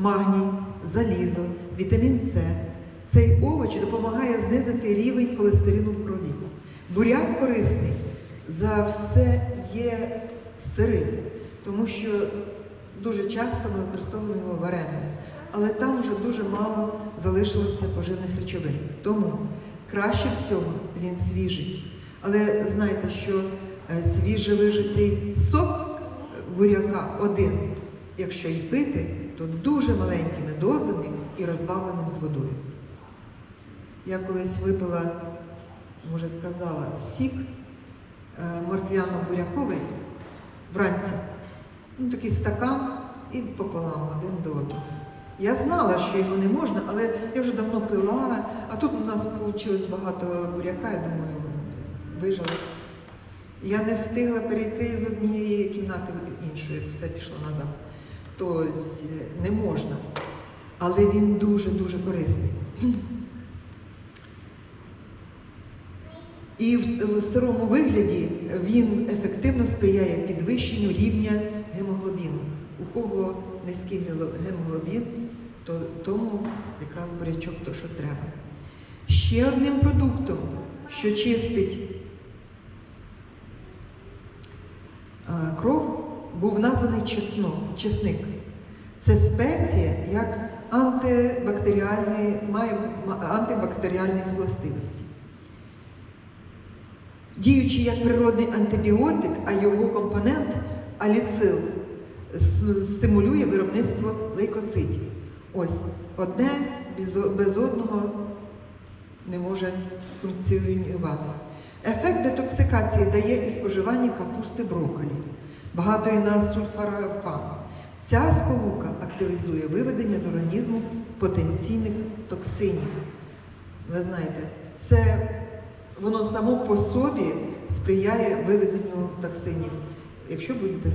магній, залізо, вітамін С. Цей овоч допомагає знизити рівень холестерину в крові. Буряк корисний за все є сири, тому що дуже часто ми використовуємо його вареним, але там вже дуже мало залишилося поживних речовин. Тому краще всього він свіжий. Але знайте, що е, свіже вижитий сок буряка один, якщо й пити, то дуже маленькими дозами і розбавленим з водою. Я колись випила, може, казала, сік е, морквяно-буряковий вранці. Ну, такий стакан і пополам один до одного. Я знала, що його не можна, але я вже давно пила, а тут у нас вийшло багато буряка, я думаю, вижила. Я не встигла перейти з однієї кімнати в іншу, як все пішло назад. Тобто е, не можна. Але він дуже-дуже корисний. І в, сирому вигляді він ефективно сприяє підвищенню рівня гемоглобіну. У кого низький гемоглобін, то тому якраз бурячок то, що треба. Ще одним продуктом, що чистить кров, був названий чеснок, чесник. Це спеція як антибактеріальний, має антибактеріальні властивості. Діючи як природний антибіотик, а його компонент аліцил стимулює виробництво лейкоцитів. Ось одне без одного не може функціонувати. Ефект детоксикації дає і споживання капусти брокколі, багатої на сульфарафан. Ця сполука активізує виведення з організму потенційних токсинів. Ви знаєте, це воно само по собі сприяє виведенню токсинів, якщо будете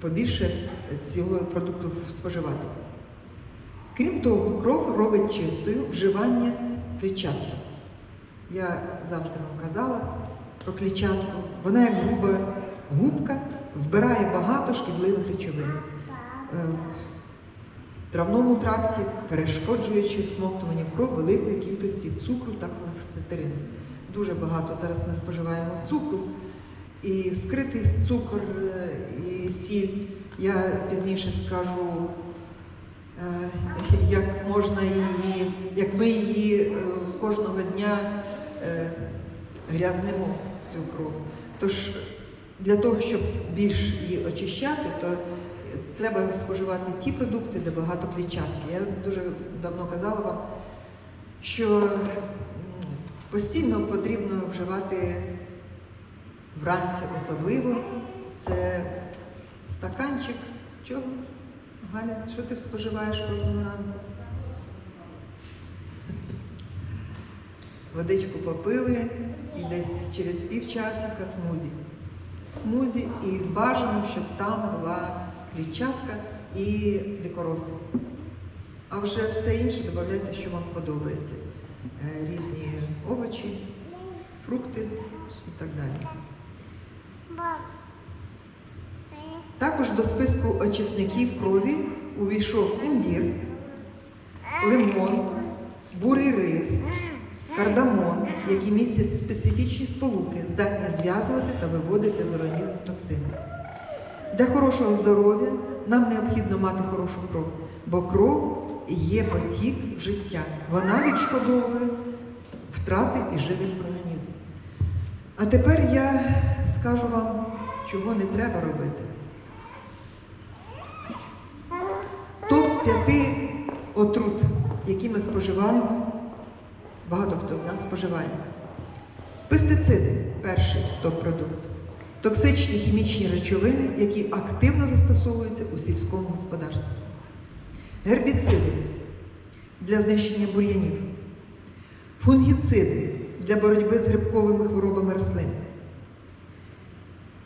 побільше цього продукту споживати. Крім того, кров робить чистою вживання клітчатки. Я завжди вам казала про клітчатку. Вона як груба губка вбирає багато шкідливих речовин. Е, В травному тракті, перешкоджуючи всмоктуванню в кров великої кількості цукру та холестерину. Дуже багато зараз ми споживаємо цукру, і скритий цукор е, і сіль. Я пізніше скажу, е, як можна її, як ми її кожного дня грязнемо цю кров. Тож для того, щоб більш її очищати, то треба споживати ті продукти, де багато клітчатки. Я дуже давно казала вам, що постійно потрібно вживати вранці особливо. Це стаканчик. Чого? Галя, що ти споживаєш кожного ранку? Водичку попили і десь через півчасика смузі. Смузі і бажано, щоб там була клітчатка і дикороси. А вже все інше додавайте, що вам подобається. Е, Різні овочі, фрукти і так далі. Також до списку очисників крові увійшов імбір, лимон, бурий рис, кардамон, які містять специфічні сполуки, здатні зв'язувати та виводити з організму токсини. Для хорошого здоров'я нам необхідно мати хорошу кров, бо кров є потік життя. Вона відшкодовує втрати і живить організм. А тепер я скажу вам, чого не треба робити. Топ-5 отрут, які ми споживаємо, багато хто з нас споживає. Пестициди перший топ-продукт. Токсичні хімічні речовини, які активно застосовуються у сільському господарстві. Гербіциди для знищення бур'янів. Фунгіциди для боротьби з грибковими хворобами рослин.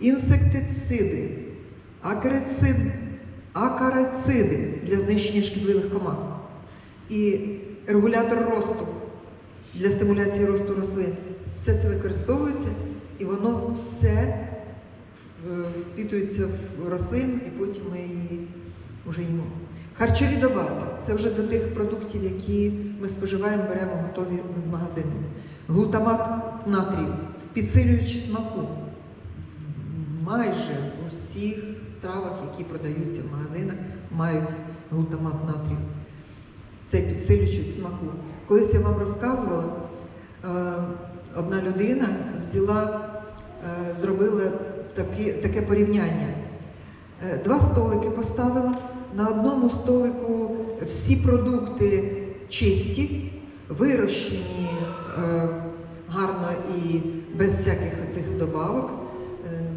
Інсектициди, акарициди, акарициди для знищення шкідливих комах. І регулятор росту для стимуляції росту рослин. Все це використовується і воно все в- впитується в рослину, і потім ми її вже їмо. Харчові добавки це вже до тих продуктів, які ми споживаємо, беремо готові з магазину. Глутамат натрію, підсилюючи смаку. Майже у всіх стравах, які продаються в магазинах, мають глутамат натрію. Це підсилюючи смаку. Колись я вам розказувала, е, одна людина взяла, е, зробила такі, таке порівняння. Е, Два столики поставила. На одному столику всі продукти чисті, вирощені гарно і без всяких цих добавок,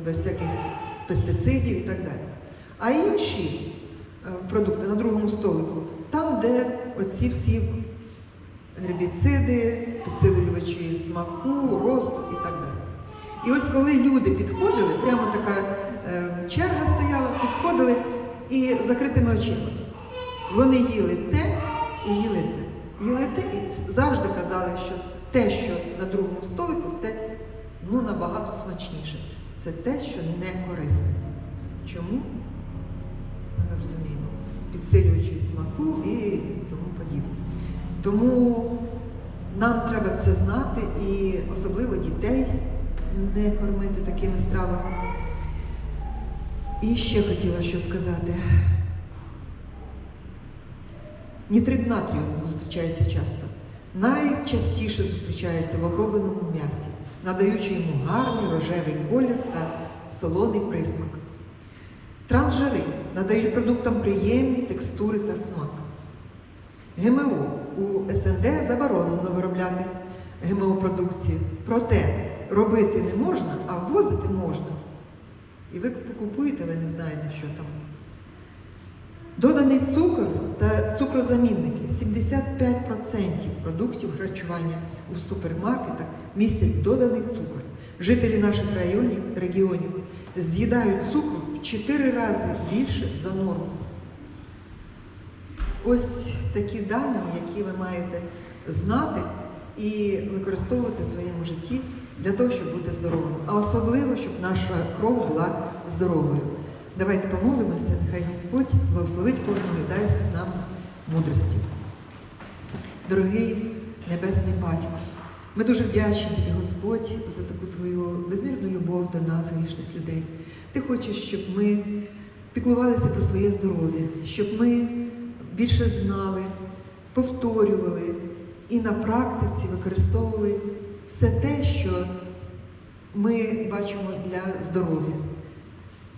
без всяких пестицидів і так далі. А інші продукти на другому столику, там, де оці всі гербіциди, підсилювачі смаку, росту і так далі. І ось коли люди підходили, прямо така е, черга стояла, підходили і закритими очима. Вони їли те і їли те. Їли те і завжди казали, що те, що на другому столику, те ну, набагато смачніше. Це те, що не корисне. Чому? Ми розуміємо. Підсилюючи смаку і тому подібне. Тому нам треба це знати і особливо дітей не кормити такими стравами. І ще хотіла що сказати. Нітрит натрію зустрічається часто. Найчастіше зустрічається в обробленому м'ясі, надаючи йому гарний рожевий колір та солоний присмак. Трансжири надають продуктам приємні текстури та смак. ГМО у СНД заборонено виробляти ГМО-продукцію. Проте робити не можна, а ввозити можна. І ви купуєте, ви не знаєте, що там. Доданий цукор та цукрозамінники 75% продуктів харчування у супермаркетах містять доданий цукор. Жителі наших районів, регіонів з'їдають цукру в 4 рази більше за норму. Ось такі дані, які ви маєте знати і використовувати в своєму житті для того, щоб бути здоровим. А особливо, щоб наша кров була здоровою. Давайте помолимося, нехай Господь благословить кожного і дасть нам мудрості. Дорогий Небесний Батько, ми дуже вдячні тобі, Господь, за таку твою безмірну любов до нас, грішних людей. Ти хочеш, щоб ми піклувалися про своє здоров'я, щоб ми більше знали, повторювали і на практиці використовували все те, що ми бачимо для здоров'я.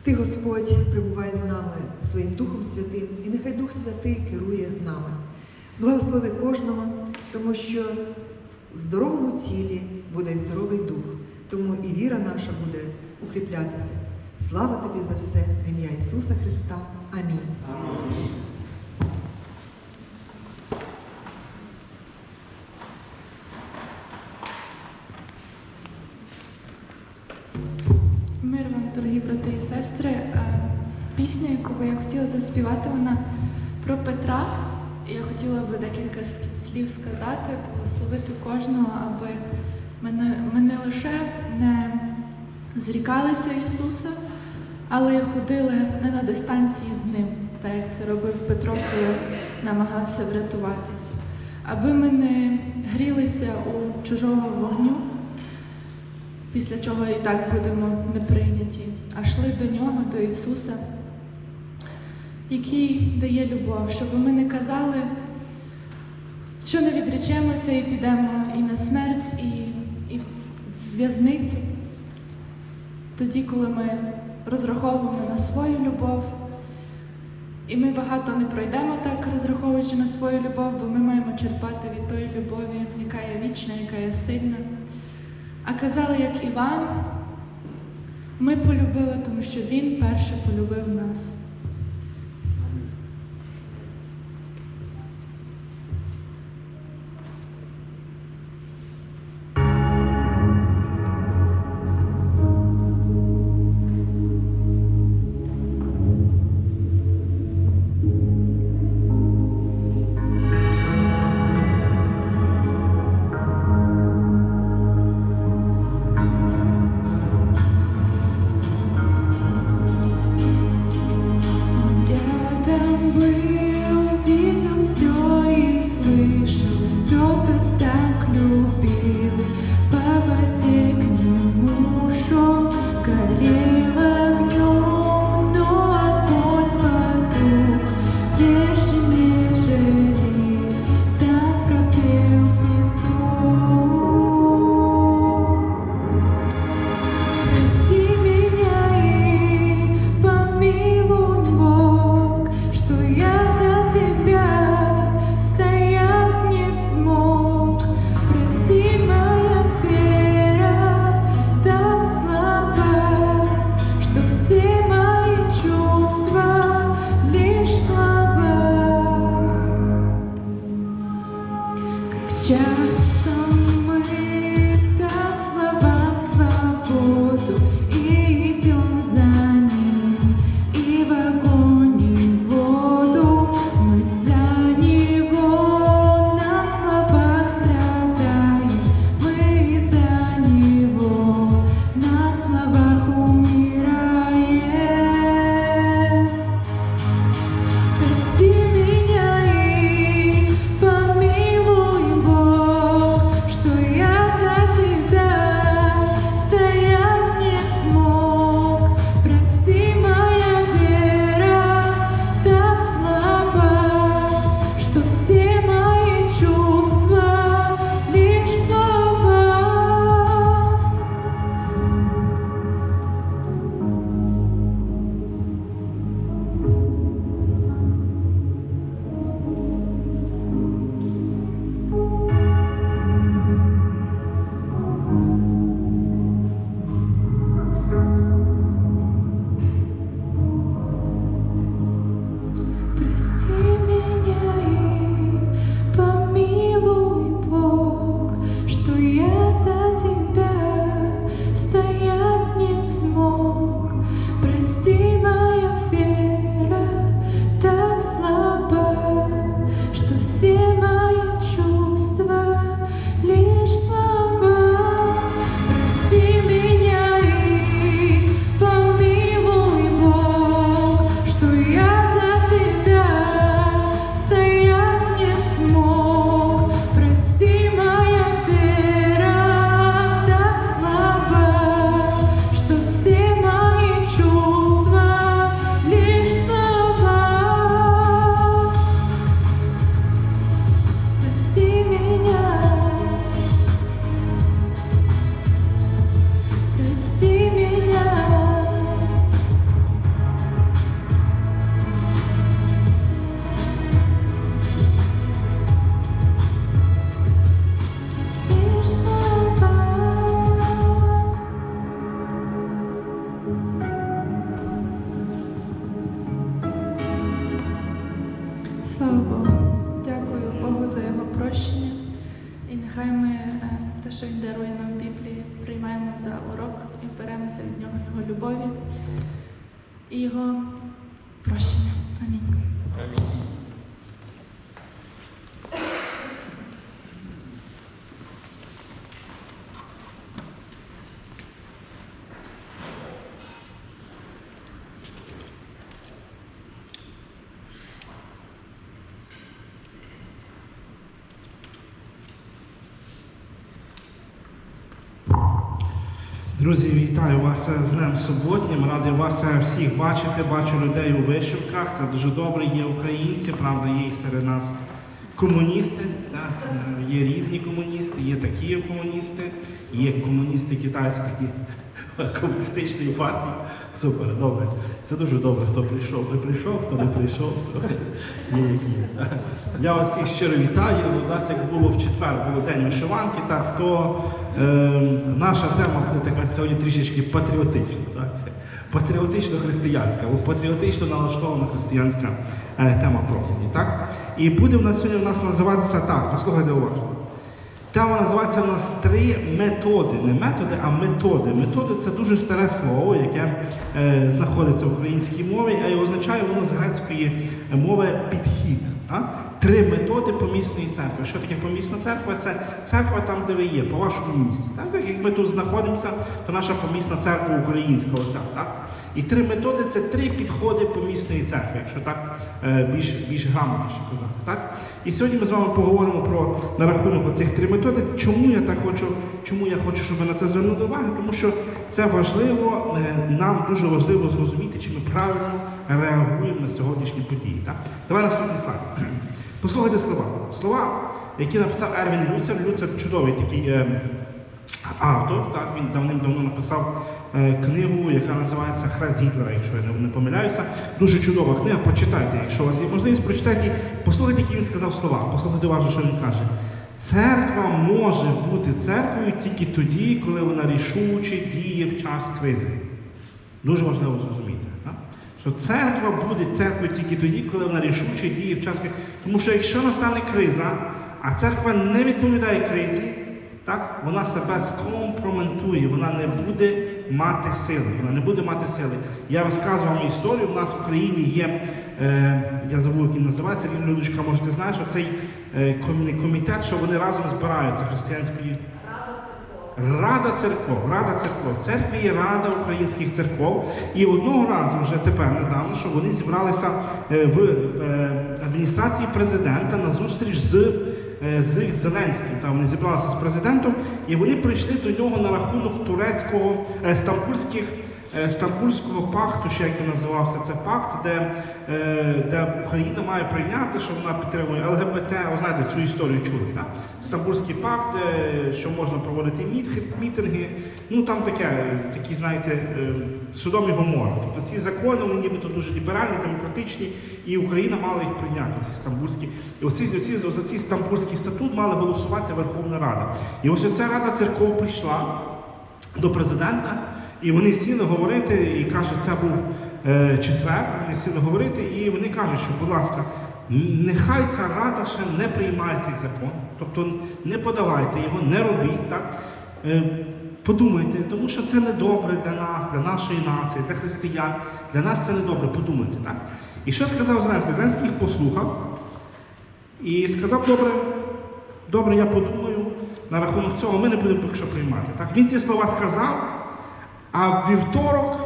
Ти, Господь, прибувай з нами своїм Духом Святим, і нехай Дух Святий керує нами. Благослови кожного, тому що в здоровому тілі буде і здоровий дух, тому і віра наша буде укріплятися. Слава тобі за все, в ім'я Ісуса Христа. Амінь. Мир Пісня, яку би я хотіла заспівати, вона про Петра. Я хотіла би декілька слів сказати, благословити кожного, аби ми не, лише не зрікалися Ісуса, але й ходили не на дистанції з Ним, так як це робив Петро, коли намагався врятуватися. Аби ми не грілися у чужого вогню, після чого і так будемо не прийняті, а йшли до нього, до Ісуса, який дає любов, щоб ми не казали, що не відречемося і підемо і на смерть, і, і в в'язницю. Тоді, коли ми розраховуємо на свою любов, і ми багато не пройдемо так, розраховуючи на свою любов, бо ми маємо черпати від тої любові, яка є вічна, яка є сильна. А казали, як Іван, ми полюбили, тому що він перше полюбив нас. Часто Ми е, те, що він дарує нам в Біблії, приймаємо за урок і беремося від нього його любові і його прощення. Амінь. Друзі, вітаю вас з Днем Суботнім. Радий вас всіх бачити. Бачу людей у вишивках. Це дуже добре. Є українці, правда, є і серед нас комуністи. Так? Є різні комуністи, є такі комуністи, є комуністи китайської комуністичної партії. Супер, добре. Це дуже добре. Хто прийшов, той прийшов, хто не прийшов, то є які. Я вас всіх щиро вітаю. У нас як було в четвер, було день вишиванки, так то е, наша тема буде така сьогодні трішечки патріотична. Патріотично-християнська, або патріотично налаштована християнська е, тема проповіді. Так? І буде в нас сьогодні в нас називатися так, послухайте уважно. Тема називається у нас три методи. Не методи, а методи. Методи це дуже старе слово, яке е, знаходиться в українській мові, а й означає воно з грецької мови підхід. А? Три методи помісної церкви. Що таке помісна церква? Це церква там, де ви є, по вашому місці. Так, так як ми тут знаходимося, то наша помісна церква українська. Оця, так? І три методи це три підходи помісної церкви, якщо так е, більш, більш грамотніше казати. Так? І сьогодні ми з вами поговоримо про на рахунок оцих три методи. Чому я так хочу, чому я хочу, щоб ви на це звернули увагу? Тому що це важливо, е, нам дуже важливо зрозуміти, чи ми правильно реагуємо на сьогоднішні події. Так? Давай наступний слайд. Послухайте слова. Слова, які написав Ервін Люцер. Люцер чудовий такий е, автор. Так? Він давним-давно написав е, книгу, яка називається Хрест Гітлера, якщо я не, помиляюся. Дуже чудова книга. Почитайте, якщо у вас є можливість, прочитайте. Послухайте, які він сказав слова. Послухайте уважно, що він каже. Церква може бути церквою тільки тоді, коли вона рішуче діє в час кризи. Дуже важливо зрозуміти. Що церква буде церквою тільки тоді, коли вона рішуче діє в час. Тому що якщо настане криза, А церква не відповідає кризі, так? вона себе скомпроментує, вона не буде мати сили. Вона не буде мати сили. Я розказував історію. У нас в Україні є, е, я забув, як він називається, Людочка, може ти знаєш, оцей е, комітет, що вони разом збираються християнської. Рада церков, Рада церков. Церкві є Рада українських церков. І одного разу, вже тепер недавно, що вони зібралися е, в е, адміністрації президента на зустріч з, е, з Зеленським. Там вони зібралися з президентом, і вони прийшли до нього на рахунок турецького стамбульських. Е, Стамбульського пакту, ще як він називався, це пакт, де, е, де Україна має прийняти, що вона підтримує ЛГБТ. Ви знаєте, цю історію чули, так? Стамбульський пакт, що можна проводити мітинги. Ну там таке, такі, знаєте, е, Содом і. Тобто ці закони, вони нібито дуже ліберальні, демократичні, і Україна мала їх прийняти, ці стамбульські. І оці, оці, за цей стамбульський статут мала голосувати Верховна Рада. І ось оця Рада церков прийшла до президента, і вони сіли говорити, і каже, це був е, четвер, вони сіли говорити, і вони кажуть, що, будь ласка, нехай ця рада ще не приймає цей закон, тобто не подавайте його, не робіть так. Е, подумайте, тому що це не добре для нас, для нашої нації, для християн. Для нас це не добре, подумайте, так? І що сказав Зеленський? Зеленський їх послухав і сказав, добре, добре, я подумаю на рахунок цього, ми не будемо поки що приймати. Так? Він ці слова сказав, а в вівторок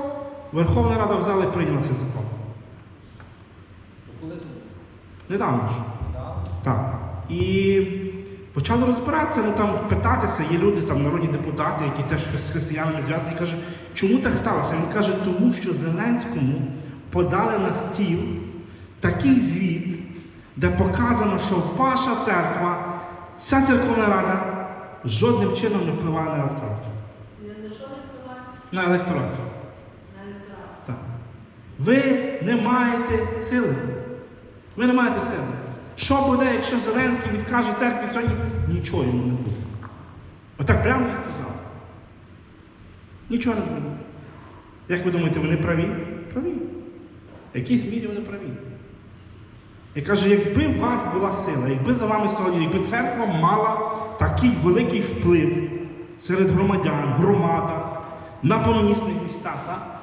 Верховна Рада взяла і прийняла цей закон. Недавно ж. Так. І почали розбиратися, ну там питатися, є люди, там народні депутати, які теж з християнами зв'язані, каже, чому так сталося? Він каже, тому що Зеленському подали на стіл такий звіт, де показано, що ваша церква, ця церковна рада жодним чином не впливає на електорат. Не на що не впливає? На електорат. Так. Ви не маєте сили. Ви не маєте сили. Що буде, якщо Зеленський відкаже церкві сьогодні? Нічого йому не буде. Отак прямо і сказав. Нічого не буде. Як ви думаєте, вони праві? Праві. В якійсь мірі вони праві. І каже, якби у вас була сила, якби за вами стояли, якби церква мала такий великий вплив серед громадян, в громадах, на помісних місцях, так?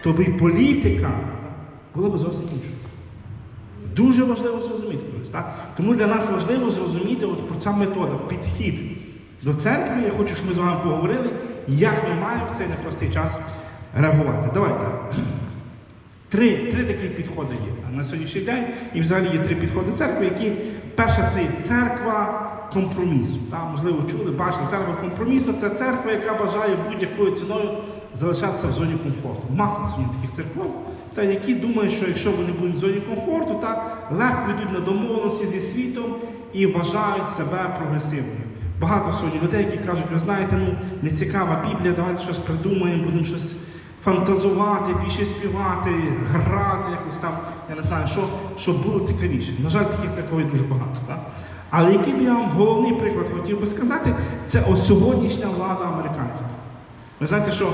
то би політика була б зовсім інша. Дуже важливо зрозуміти колись, так? Тому для нас важливо зрозуміти от про ця метода, підхід до церкви. Я хочу, щоб ми з вами поговорили, як ми маємо в цей непростий час реагувати. Давайте. Три, три такі підходи є на сьогоднішній день. І взагалі є три підходи церкви, які перша це церква компромісу. Так? Можливо, чули, бачили, церква компромісу це церква, яка бажає будь-якою ціною залишатися в зоні комфорту. Маса сьогодні таких церков, та які думають, що якщо вони будуть в зоні комфорту, так легко йдуть на домовленості зі світом і вважають себе прогресивними. Багато сьогодні людей, які кажуть, ви знаєте, ну не цікава Біблія, давайте щось придумаємо, будемо щось фантазувати, більше співати, грати, якось там, я не знаю, що, щоб було цікавіше. На жаль, таких церков дуже багато. Так? Але який б я вам головний приклад хотів би сказати, це ось сьогоднішня влада американців. Ви знаєте, що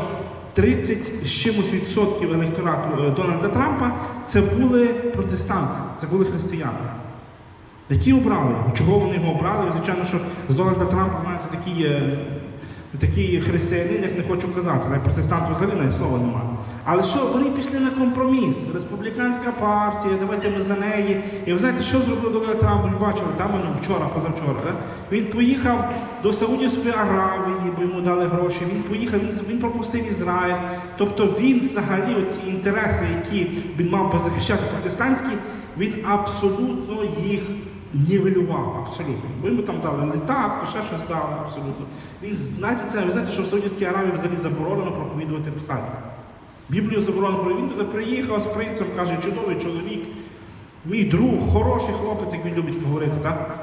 30 з чимось відсотків електорату е, Дональда Трампа це були протестанти, це були християни. Які обрали? Чого вони його обрали? Звичайно, що з Дональда Трампа, знаєте, такий, е, такий християнин, як не хочу казати, навіть протестант взагалі навіть слова немає. Але що, вони пішли на компроміс. Республіканська партія, давайте ми за неї. І ви знаєте, що зробив Дональд Трамп? Ви бачили, там вони вчора, позавчора. Да? Він поїхав до Саудівської Аравії, бо йому дали гроші. Він поїхав, він, він пропустив Ізраїль. Тобто він взагалі оці інтереси, які він мав би захищати протестантські, він абсолютно їх нівелював. Абсолютно. Ми йому там дали літак, то ще щось дали, абсолютно. Він знаєте це, ви знаєте, що в Саудівській Аравії взагалі заборонено проповідувати писання. Біблію заборонено, він туди приїхав з принцем, каже, чудовий чоловік, мій друг, хороший хлопець, як він любить говорити, так?